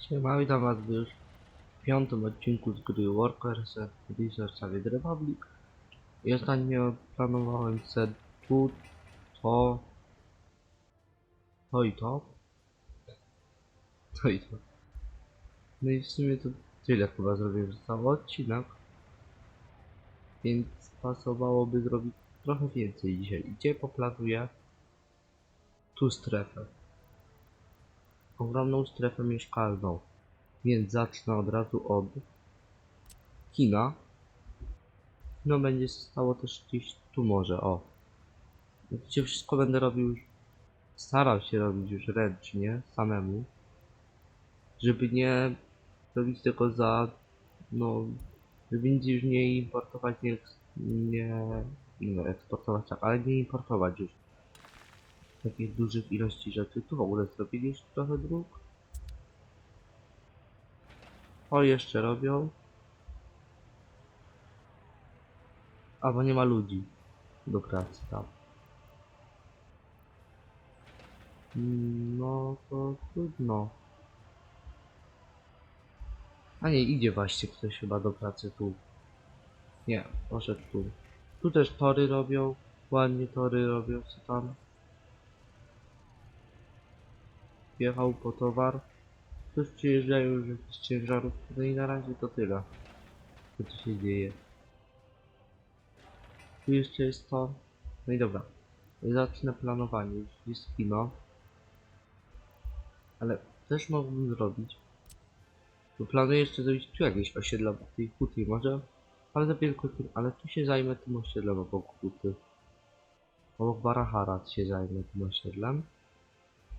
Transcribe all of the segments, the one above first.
Siema, witam was już w piątym odcinku z gry Workers and Research Savage Republic. I ostatnio planowałem set tu, to, to i to. To i to. No i w sumie to tyle chyba zrobiłem za cały odcinek. Więc pasowałoby zrobić trochę więcej dzisiaj. Gdzie poplanuję tu strefę ogromną strefę mieszkalną. Więc zacznę od razu od kina. No będzie stało też gdzieś tu może, o. Gdzie wszystko będę robił starał się robić już ręcznie, samemu. Żeby nie robić tego za, no, żeby nic już nie importować, nie, nie, nie eksportować, tak, ale nie importować już takich dużych ilości rzeczy. Tu w ogóle zrobili trochę dróg. O, jeszcze robią. A, bo nie ma ludzi do pracy tam. No, to trudno. A nie, idzie właśnie ktoś chyba do pracy tu. Nie, poszedł tu. Tu też tory robią. Ładnie tory robią, co tam. Jechał po towar. Już przyjeżdżają już jakieś ciężarówki. No i na razie to tyle. Co tu się dzieje. Tu jeszcze jest to. No i dobra. Zacznę planowanie. Już jest kino. Ale też mógłbym zrobić. Bo planuję jeszcze zrobić tu jakieś osiedla w tej huty może. Tylko tym. Ale tu się zajmę tym osiedlem obok huty. Obok Barahara się zajmę tym osiedlem.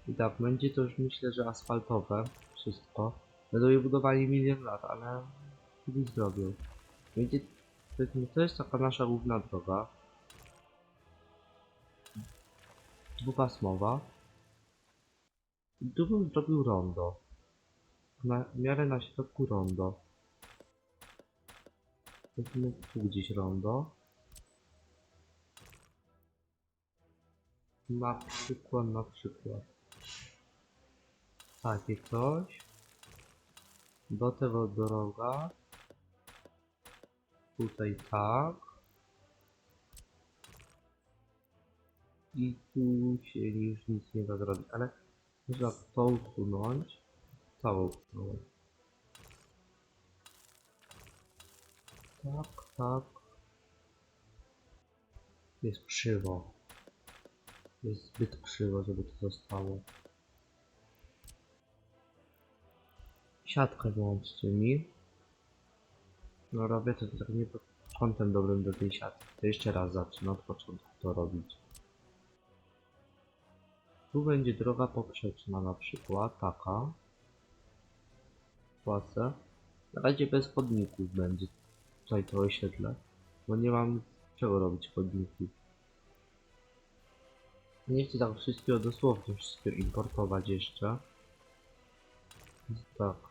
I tak, będzie to już myślę, że asfaltowe wszystko. Będą je budowali milion lat, ale kiedyś zrobią. Będzie, to jest taka nasza główna droga. Dwupasmowa. I tu bym zrobił rondo. Na, w miarę na środku rondo. Powiedzmy tu gdzieś rondo. Na przykład, na przykład. Takie coś. Do tego droga. Tutaj tak. I tu się już nic nie da zrobić, ale można to usunąć. Całą usunąć. Tak, tak. Jest krzywo. Jest zbyt krzywo, żeby to zostało. Siatkę wyłączcie mi. No robię to tak nie pod kątem dobrym do tej siatki. To jeszcze raz zacznę od początku to robić. Tu będzie droga poprzeczna na przykład, taka. Płacę. Na razie bez chodników będzie tutaj to osiedle. Bo nie mam czego robić chodników. Nie chcę tak wszystkiego dosłownie wszystkiego importować jeszcze. Tak.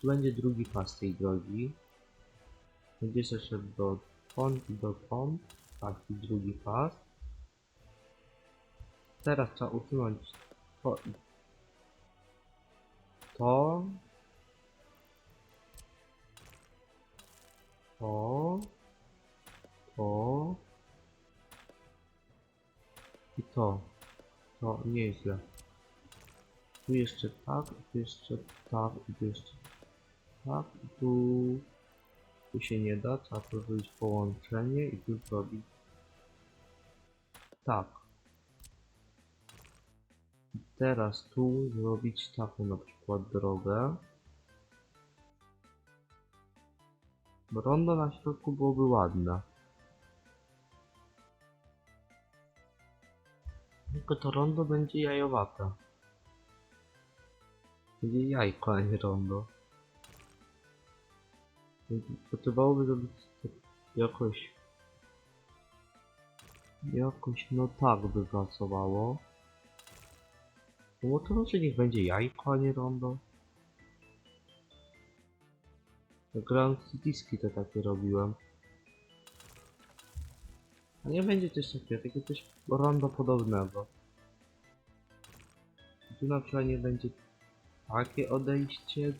Tu będzie drugi pas tej drogi. Będzie się szedł do pont i do pont. Taki drugi pas. Teraz trzeba usunąć to to. To. To. I to. To nie jest źle. Tu jeszcze tak, tu jeszcze tak, tu jeszcze tak, i tu, tu się nie da, trzeba tu zrobić połączenie i tu zrobić tak. I teraz tu zrobić taką na przykład drogę. Rondo na środku byłoby ładne. Tylko to rondo będzie jajowate. Będzie jajko, a nie rondo. Potrzebowałoby zrobić tak jakoś... Jakoś, no tak by pracowało. No to może niech będzie jajko, a nie rondo. Grand Cityski to takie robiłem. A nie będzie coś takiego, takie coś rondo podobnego. Tu na przykład nie będzie takie odejście,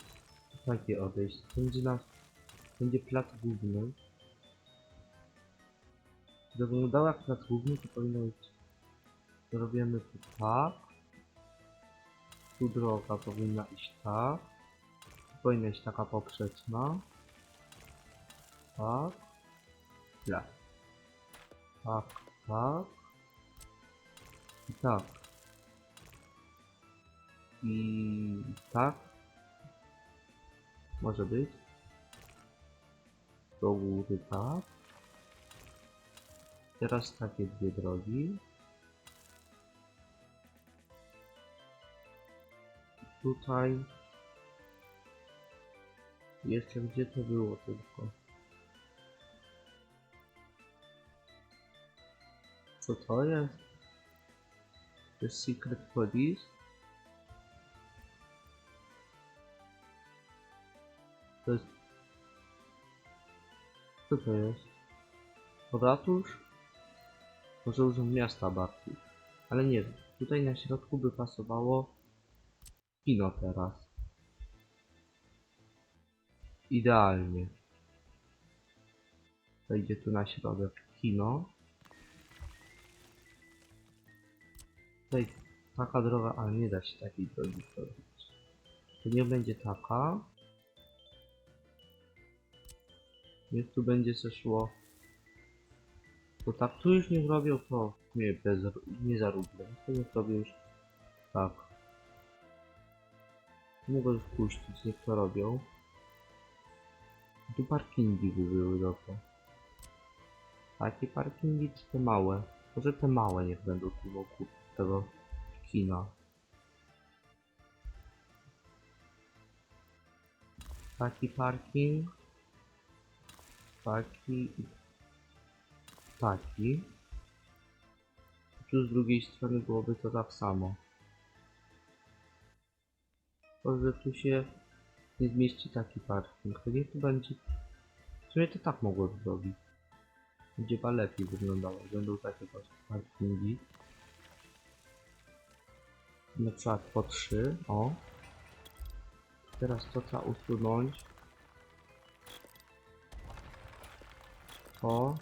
takie odejście. Będzie na, będzie plac główny. Żeby wyglądało jak plac główny, to powinno być, robimy tu tak. Tu droga powinna iść tak. Tu powinna iść taka poprzeczna. Tak. Źle. Tak, tak. I tak. I tak. Może być. Do góry tak. Teraz takie dwie drogi. Tutaj. Jeszcze gdzie to było tylko? Co to jest? Jest Secret Police? To jest... Co to jest? Ratusz? Może urząd miasta bardziej. Ale nie. Tutaj na środku by pasowało kino teraz. Idealnie. Wejdzie tu na środek kino. Tutaj taka droga, ale nie da się takiej drogi zrobić. To nie będzie taka. Niech tu będzie se szło. Bo tak tu już nie zrobią to nie bez nie zaróbne. To niech robię już tak. Mogę już puścić, niech to robią. Tu parkingi by były dobre. Takie parkingi czy te małe? Może te małe niech będą tu wokół tego kina. Taki parking. Taki. i Taki. Tu z drugiej strony byłoby to tak samo. To, że tu się nie zmieści taki parking. To nie tu będzie. W sumie to tak mogło zrobić. Będzie chyba lepiej wyglądało. Będą takie parkingi. Na przykład po trzy. O. Teraz to trzeba usunąć. To.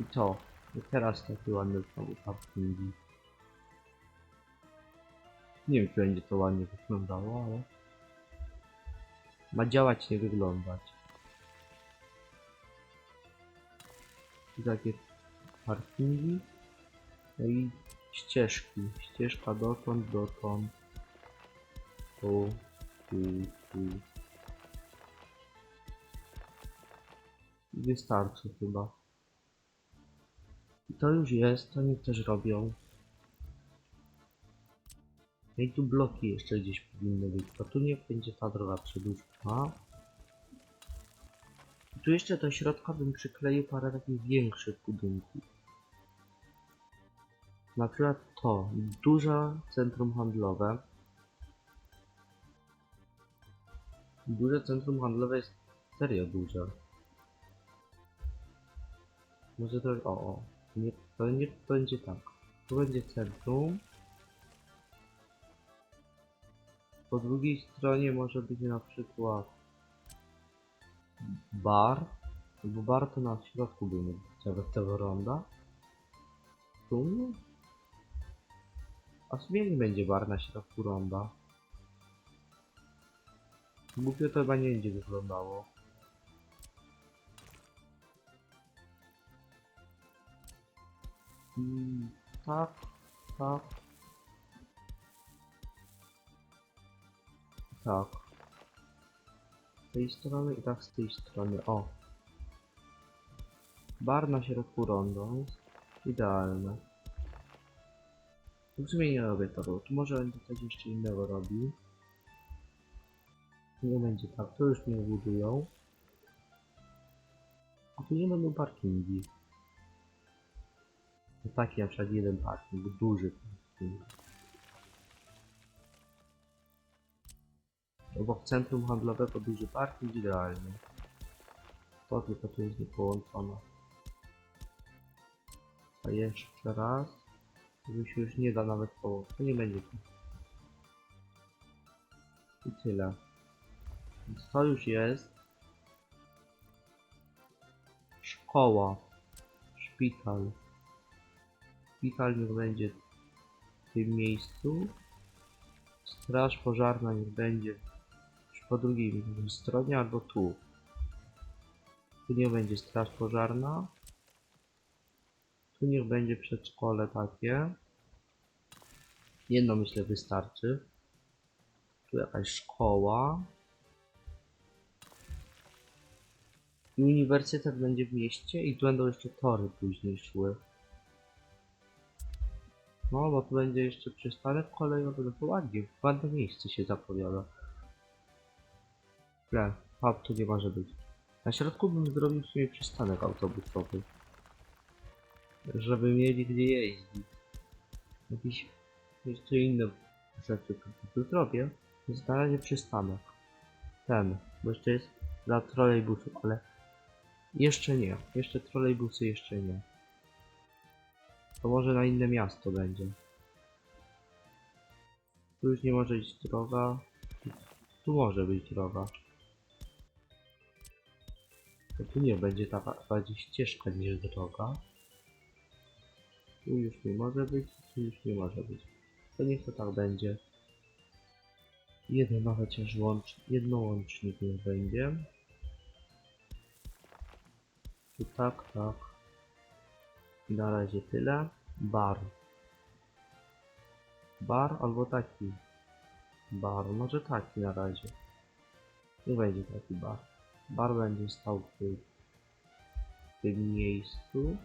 I to. I teraz takie ładne znowu parkingi. Nie wiem, czy będzie to ładnie wyglądało, ale... Ma działać, nie wyglądać. Tu takie parkingi. No i ścieżki. Ścieżka dotąd, dotąd. Tu, tu, tu. Wystarczy chyba. I to już jest, to niech też robią. No i tu bloki jeszcze gdzieś powinny być. To tu niech będzie ta droga przedłużona. I tu jeszcze do środka bym przykleił parę takich większych budynków. Na przykład to, duże centrum handlowe. Duże centrum handlowe jest serio duże. Może to, o, o, nie, to nie będzie tak. Tu będzie centrum. Po drugiej stronie może być na przykład bar, bo bar to na środku by mieć nawet tego ronda. Tu? A w sumie nie będzie bar na środku ronda. Głupio to chyba nie będzie wyglądało. Mm, tak, tak. Tak. Z tej strony i tak z tej strony. O. Bar na środku rondo idealne. W sumie nie robię tego. Tu może będę coś jeszcze innego robił. Nie będzie tak. To już nie budują. A tu nie będą parkingi. To taki na przykład jeden parking. Duży parking. Obok centrum handlowego duży parking idealnie. To tylko tu jest niepołączone. A jeszcze raz. Tu się już nie da nawet połączyć. To nie będzie tu. I tyle. Więc to już jest. Szkoła. Szpital. Szpital niech będzie w tym miejscu. Straż pożarna niech będzie już po drugiej stronie albo tu. Tu nie będzie straż pożarna. Tu niech będzie przedszkole takie. Jedno myślę wystarczy. Tu jakaś szkoła. I uniwersytet będzie w mieście i tu będą jeszcze tory później szły. No, bo tu będzie jeszcze przystanek kolejowy, no to ładnie, ładne miejsce się zapowiada. Nie, pub tu nie może być. Na środku bym zrobił w sumie przystanek autobusowy. Żeby mieli gdzie jeździć. Jakieś jeszcze inne rzeczy, tu zrobię. Jest na razie przystanek. Ten, bo jeszcze jest dla trolejbusów, ale jeszcze nie. Jeszcze trolejbusy jeszcze nie. To może na inne miasto będzie. Tu już nie może być droga. Tu może być droga. To tu nie będzie taka bardziej ścieżka niż droga. Tu już nie może być, tu już nie może być. To niech to tak będzie. Ma chociaż łącz, jedno łącznik niech będzie. Tu tak, tak. Na razie tyle. Bar. Bar albo taki. Bar, może taki na razie. Nie będzie taki bar. Bar będzie stał w tym, w tym miejscu.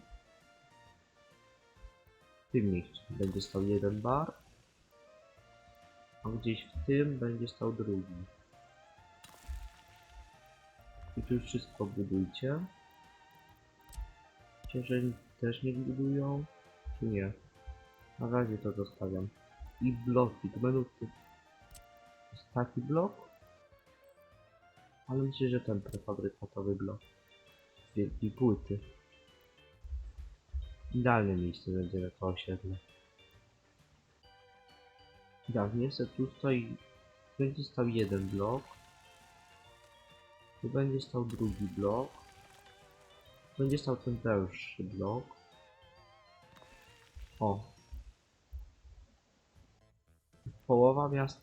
W tym miejscu będzie stał jeden bar. A gdzieś w tym będzie stał drugi. I tu już wszystko budujcie. Ciężej też nie budują, czy nie? Na razie to zostawiam. I bloki, to będą. Jest taki blok? Ale myślę, że ten prefabrykatowy blok. Z wielkiej płyty. Idealne miejsce będzie na to osiedle. Tak, niestety tu stoi... Będzie stał jeden blok. Tu będzie stał drugi blok. Będzie stał ten pierwszy blok. O. Połowa miasta.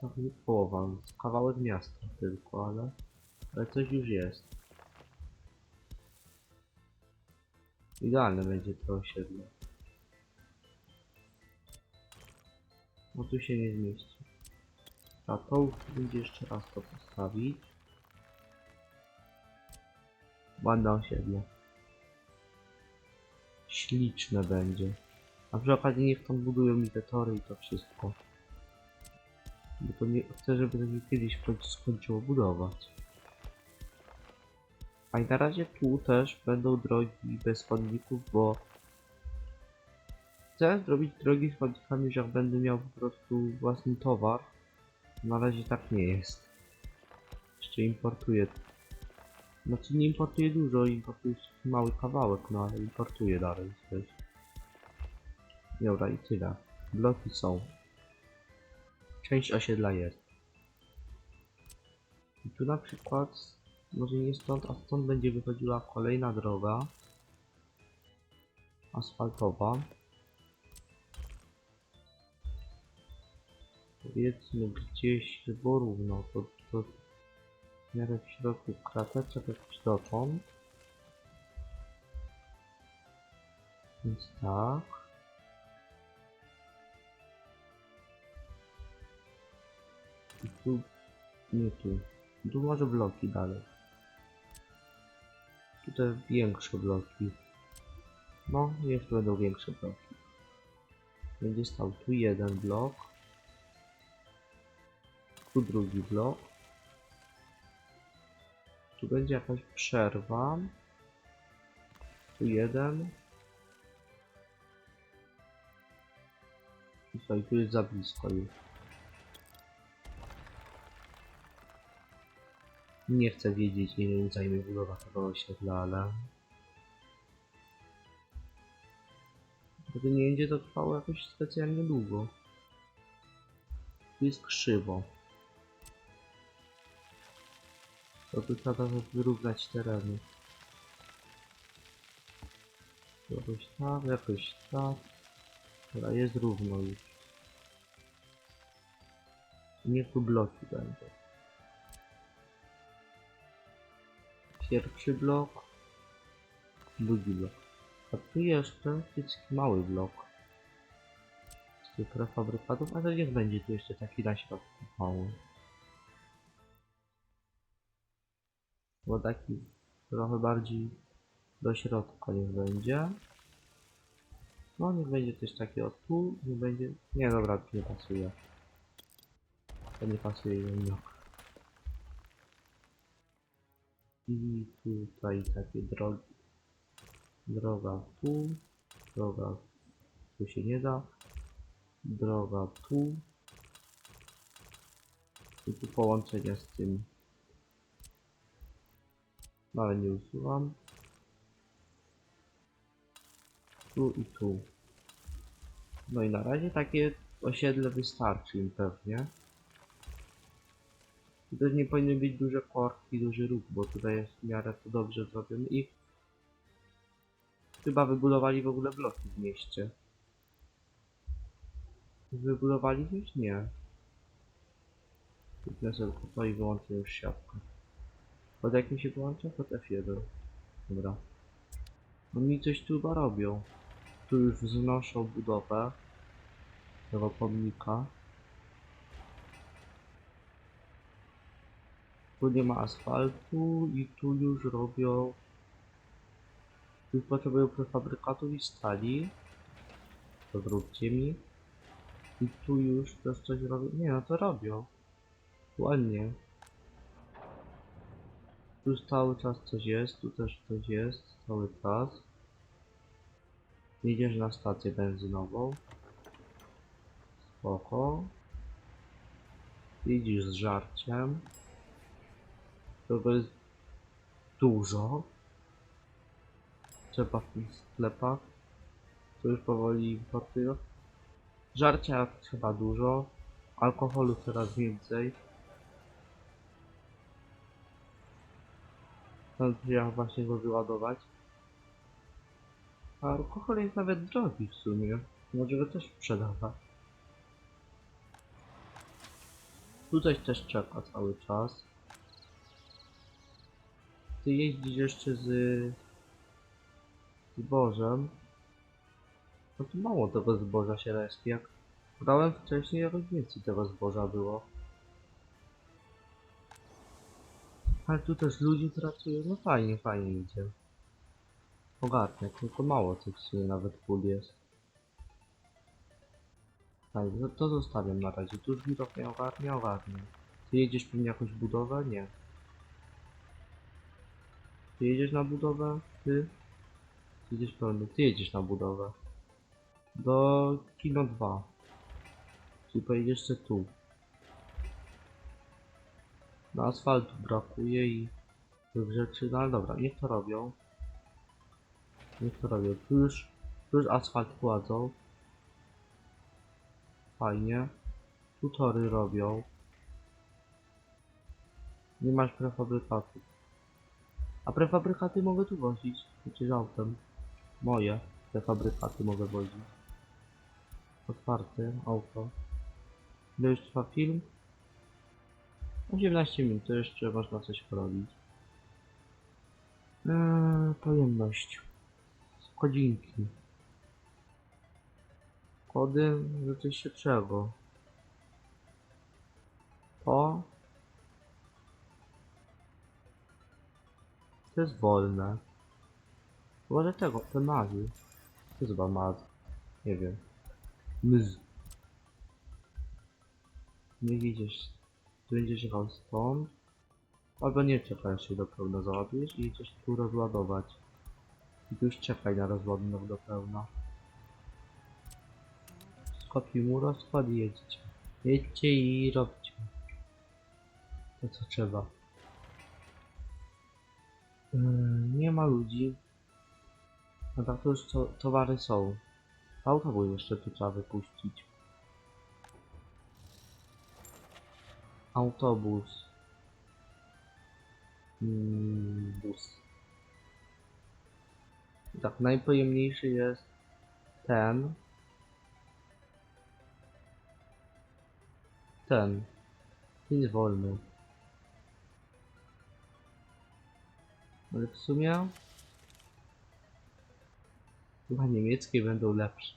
Tak, nie połowa, kawałek miasta tylko, ale. Ale coś już jest. Idealne będzie to osiedle. No tu się nie zmieści. A to będzie jeszcze raz to postawić. Ładne osiedle. Śliczne będzie. A przy okazji niech tam budują mi te tory i to wszystko. Bo to nie chcę, żeby to się kiedyś skończyło budować. A i na razie tu też będą drogi bez chodników, bo chcę zrobić drogi z chodnikami, że będę miał po prostu własny towar. Na razie tak nie jest. Jeszcze importuję znaczy nie importuję dużo, importuję taki mały kawałek, no ale importuję dalej coś. Dobra i tyle. Bloki są. Część osiedla jest. I tu na przykład, może nie stąd, a stąd będzie wychodziła kolejna droga. Asfaltowa. Powiedzmy gdzieś równo, to, to w miarę w środku krateczek jakiś dotąd. Więc tak. I tu, nie tu. Tu może bloki dalej. Tutaj większe bloki. No, jeszcze będą większe bloki. Będzie stał tu jeden blok. Tu drugi blok. Tu będzie jakaś przerwa. Tu jeden. I tu jest za blisko już. Nie chcę wiedzieć, ile mi zajmie budowa tego osiedla, ale... To nie będzie to trwało jakoś specjalnie długo. Tu jest krzywo. To tu trzeba wyrównać tereny. Jakoś tak, jakoś tak. Dobra, jest równo już. Niech tu bloki będą. Pierwszy blok. Drugi blok. A tu jeszcze jest mały blok. Z tych prefabrykatów, ale niech będzie tu jeszcze taki na środku mały. Bo taki trochę bardziej do środka niech będzie. No niech będzie coś takiego tu, nie będzie... Nie dobra, to nie pasuje. To nie pasuje jednak. I tutaj takie drogi. Droga tu, droga tu się nie da. Droga tu. I tu połączenia z tym. No ale nie usuwam. Tu i tu. No i na razie takie osiedle wystarczy im pewnie. Tutaj nie powinny być duże korki, duży ruch, bo tutaj jest w miarę to dobrze zrobione i chyba wybudowali w ogóle bloki w mieście. Wybudowali gdzieś? Nie. Tylko to i wyłączę już siatkę. Pod jakim się wyłącza? Pod F1. Dobra. Oni coś tu chyba robią. Tu już wznoszą budowę tego pomnika. Tu nie ma asfaltu i tu już robią... Tu potrzebują prefabrykatów i stali. To zróbcie mi. I tu już też coś robią. Nie no to robią. Ładnie. Tu cały czas coś jest, tu też coś jest, cały czas. Jedziesz na stację benzynową. Spoko. Jedziesz z żarciem. Tego jest dużo. Trzeba w tych sklepach. To już powoli importują. Żarcia trzeba dużo. Alkoholu coraz więcej. Ja właśnie go wyładować. A alkohol jest nawet drogi w sumie. Może go też sprzedawać. Tu coś też czeka cały czas. Ty jeździsz jeszcze z zbożem. No to mało tego zboża się respi. Jak brałem wcześniej, jakoś więcej tego zboża było. Ale tu też ludzie pracują, no fajnie, fajnie idzie. Ogarnę, tylko mało tych w nawet pól jest. Tak, no to zostawiam na razie. Tu już mi trochę nie ogarnia. Ty jedziesz pewnie jakąś budowę? Nie. Ty jedziesz na budowę? Ty? Ty jedziesz pełny. Ty jedziesz na budowę. Do Kino 2. Czyli pojedziesz tu. No asfaltu brakuje i tych rzeczy, no ale dobra, niech to robią. Niech to robią. Tu już, tu już asfalt kładzą. Fajnie. Tu tory robią. Nie masz prefabrykatów. A prefabrykaty mogę tu wozić. Przecież autem. Moje prefabrykaty mogę wozić. Otwarte auto. Ile już trwa film? 18 minut, to jeszcze można coś porobić. Eee, pojemność. Kodzinki. Kody rzeczywiście czego? To. To jest wolne. Może tego, te mazy. To chyba maz. Nie wiem. Mz. Nie widzisz. Będziesz jechał stąd. Albo nie czekaj, się do pełna załadujesz i jedziesz tu rozładować. I tu już czekaj na rozładunek do pełna. Skopi mu rozkład i jedźcie. Jedźcie i robcie. To co trzeba. Yy, nie ma ludzi. A tak to już to, towary są. Autobus jeszcze tu trzeba wypuścić. Autobus. mm, bus. Tak, najpojemniejszy jest ten. Ten. Jest wolny. Ale w sumie chyba niemieckie będą lepsze.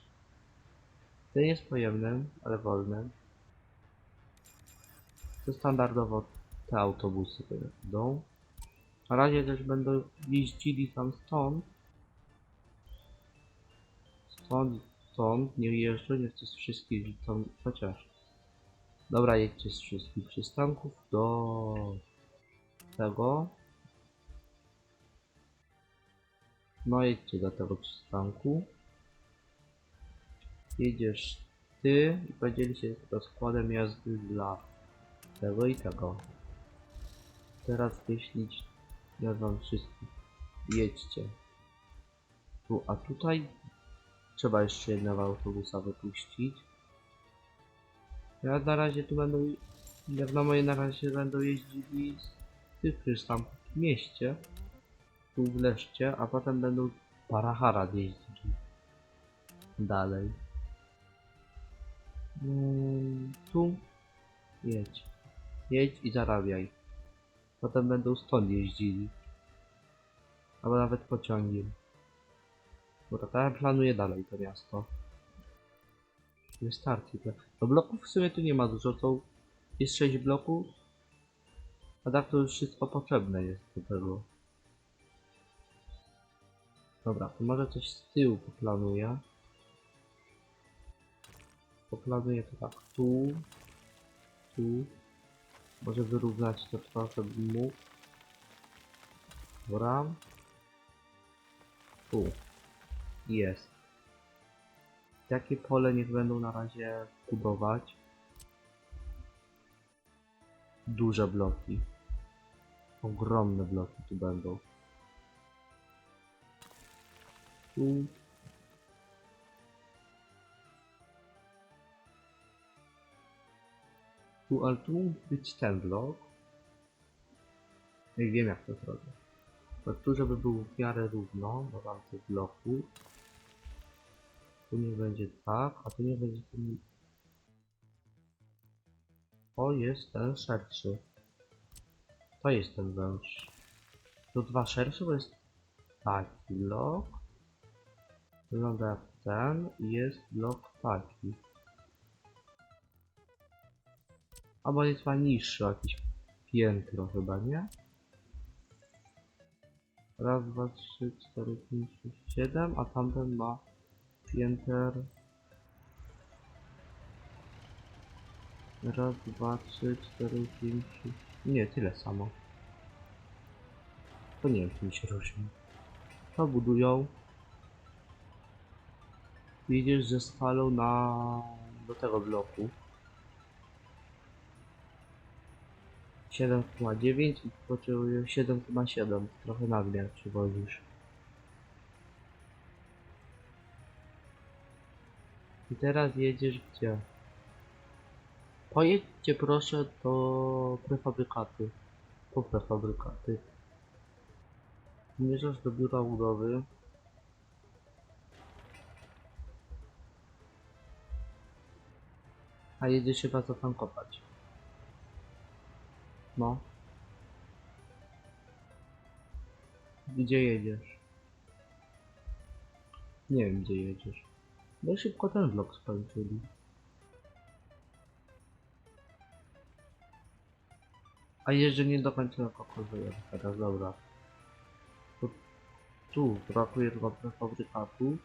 Ten jest pojemnym, ale wolnym. To standardowo te autobusy będą. Na razie też będą jeździli tam stąd. Stąd, stąd, nie jeżdżą, nie chcę z wszystkich tam, chociaż. Dobra, jedźcie z wszystkich przystanków do tego. No jedźcie do tego przystanku. Jedziesz ty i podzieli się rozkładem jazdy dla tego i tego. Teraz wyślić ja wam wszystkich. Jedźcie. Tu, a tutaj trzeba jeszcze jednego autobusa wypuścić. Ja na razie tu będą, jak na moje na razie będą jeździli z tych przystanków w mieście, tu w Leszcie, a potem będą Paraharad jeździli dalej. Mm, tu jedź. Jedź i zarabiaj. Potem będą stąd jeździli. Albo nawet pociągiem. Dobra, to ja planuję dalej to miasto. Wystarczy. No bloków w sumie tu nie ma dużo, to jest 6 bloków. A tak to już wszystko potrzebne jest do tego. Dobra, to może coś z tyłu poplanuję. Poplanuję to tak tu, tu. Może wyrównać to trochę bym mógł. Dobra. Tu. Jest. Jakie pole niech będą na razie budować? Duże bloki. Ogromne bloki tu będą. Tu. Tu, ale tu mógł być ten blok. Nie wiem jak to zrobię. To tu, żeby był w miarę równo, bo mam tych bloków. Tu nie będzie tak, a tu nie będzie ten... O, jest ten szerszy. To jest ten węż. To dwa szersze, bo jest taki blok. Wygląda jak ten i jest blok taki. Albo jest ma niższy, o jakieś piętro chyba, nie? Raz, dwa, trzy, cztery, pięć, sześć, siedem, a tamten ma pięter. Raz, dwa, trzy, cztery, pięć, sześć. Nie, tyle samo. To nie wiem, czym się różni. To budują. Widzisz, że spalą na... do tego bloku. 7,9 i potrzebuję 7,7. Trochę nadmiar przywozisz. I teraz jedziesz gdzie? Pojedźcie proszę do prefabrykaty. Po prefabrykaty. Zmierzasz do biura budowy. A jedziesz chyba zatankować. No. Gdzie jedziesz? Nie wiem gdzie jedziesz. No szybko ten vlog skończyli. A jeżdżę nie do końca na kokorzuje teraz, dobra. Tu brakuje tylko prefabrykatu.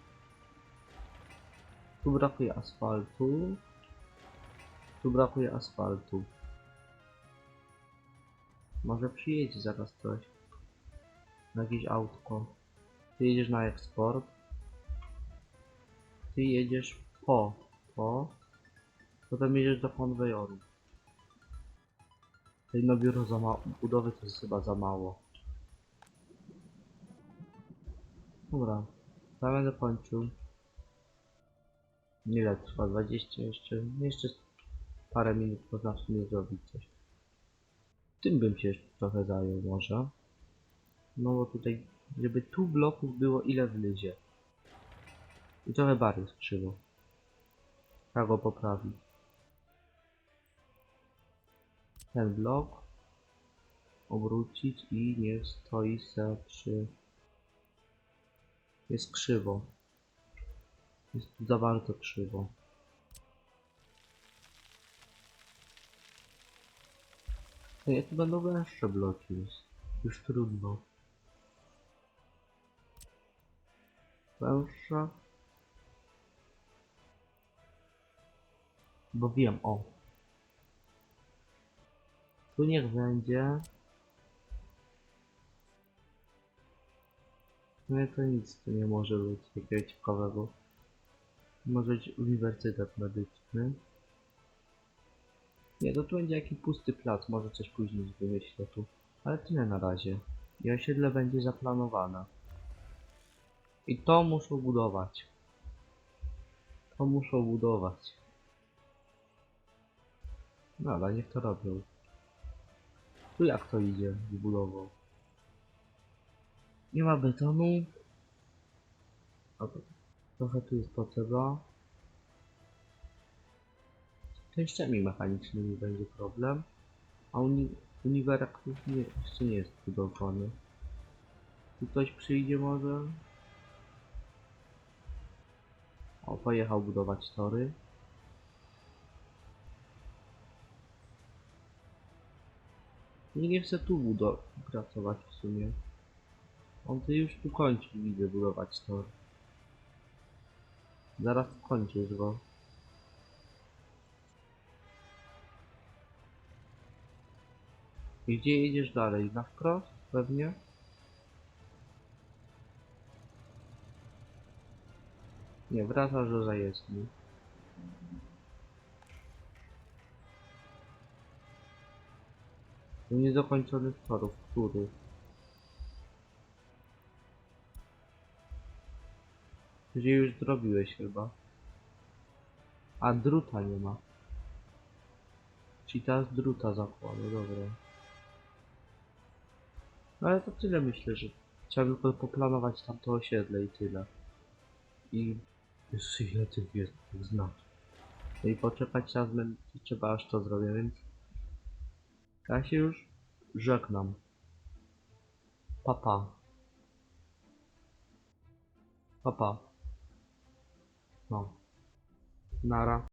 Tu brakuje asfaltu. Tu brakuje asfaltu. Może przyjedzie zaraz coś. Na jakieś autko. Ty jedziesz na eksport. Ty jedziesz po, po. Potem jedziesz do konwejoru. Na biuro za mało. Budowy to jest chyba za mało. Dobra. Ja będę kończył. Ile trwa? 20 jeszcze? Jeszcze parę minut można w sumie zrobić coś. Tym bym się trochę zajął może. No bo tutaj, żeby tu bloków było ile wlezie. I trochę bardziej skrzywo. Tak go poprawić. Ten blok obrócić i niech stoi se przy... Jest krzywo. Jest tu za bardzo krzywo. To jak będą węższe bloki już. Już trudno. Węższe. Bo wiem, o. Tu niech będzie. No to nic tu nie może być jakiegoś ciekawego. Może być uniwersytet medyczny. Nie, to tu będzie jakiś pusty plac, może coś później wymyślę tu. Ale tyle na razie. I osiedle będzie zaplanowane. I to muszą budować. To muszą budować. No ale niech to robią. Tu jak to idzie z budową? Nie ma betonu. Trochę tu jest potrzeba. Częściami mechanicznymi będzie problem. A uni uniwerak już nie, jeszcze nie jest budowany. Tu ktoś przyjdzie może? O, pojechał budować tory. Nie, nie chcę tu pracować w sumie. On to już tu kończy, widzę, budować tor. Zaraz kończysz go. I gdzie jedziesz dalej? Na wprost? Pewnie? Nie, wracasz do zajezdni. Do niedokończonych torów, których? Gdzie już zrobiłeś chyba. A druta nie ma. Czyli teraz druta zakłada, dobra. No ale to tyle myślę, że trzeba tylko poplanować tamto osiedle i tyle. I jeszcze ile tych jest, znaczy. No i poczekać czas będzie trzeba aż to zrobię, więc ja się już żegnam. Papa. Papa. No. Nara.